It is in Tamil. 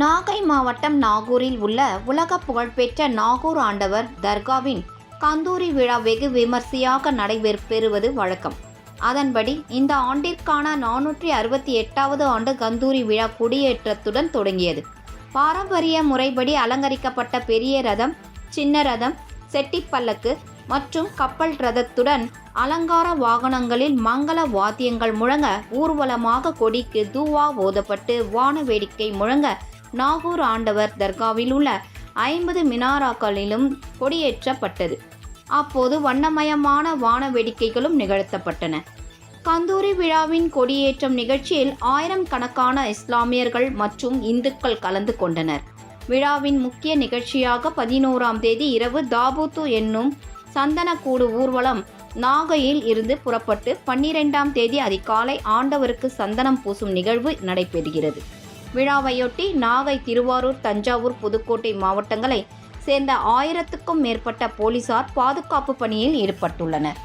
நாகை மாவட்டம் நாகூரில் உள்ள உலக புகழ்பெற்ற நாகூர் ஆண்டவர் தர்காவின் கந்தூரி விழா வெகு விமர்சையாக நடைபெறுவது வழக்கம். அதன்படி இந்த ஆண்டிற்கான நானூற்றி அறுபத்தி எட்டாவது ஆண்டு கந்தூரி விழா குடியேற்றத்துடன் தொடங்கியது. பாரம்பரிய முறைப்படி அலங்கரிக்கப்பட்ட பெரிய ரதம் சின்ன ரதம் செட்டிப்பல்லக்கு மற்றும் கப்பல் ரதத்துடன் அலங்கார வாகனங்களில் மங்கள வாத்தியங்கள் முழங்க ஊர்வலமாக கொடிக்கு தூவா ஓதப்பட்டு வான வேடிக்கை முழங்க நாகூர் ஆண்டவர் தர்காவில் உள்ள ஐம்பது மினாராக்களிலும் கொடியேற்றப்பட்டது. அப்போது வண்ணமயமான வான வேடிக்கைகளும் நிகழ்த்தப்பட்டன. கந்தூரி விழாவின் கொடியேற்றம் நிகழ்ச்சியில் ஆயிரம் கணக்கான இஸ்லாமியர்கள் மற்றும் இந்துக்கள் கலந்து கொண்டனர். விழாவின் முக்கிய நிகழ்ச்சியாக பதினோராம் தேதி இரவு தாபூத்து என்னும் சந்தனக்கூடு ஊர்வலம் நாகையில் இருந்து புறப்பட்டு பன்னிரெண்டாம் தேதி அதிகாலை ஆண்டவருக்கு சந்தனம் பூசும் நிகழ்வு நடைபெறுகிறது. விழாவையொட்டி நாகை திருவாரூர் தஞ்சாவூர் புதுக்கோட்டை மாவட்டங்களை சேர்ந்த ஆயிரத்துக்கும் மேற்பட்ட போலீசார் பாதுகாப்பு பணியில் ஈடுபட்டுள்ளனர்.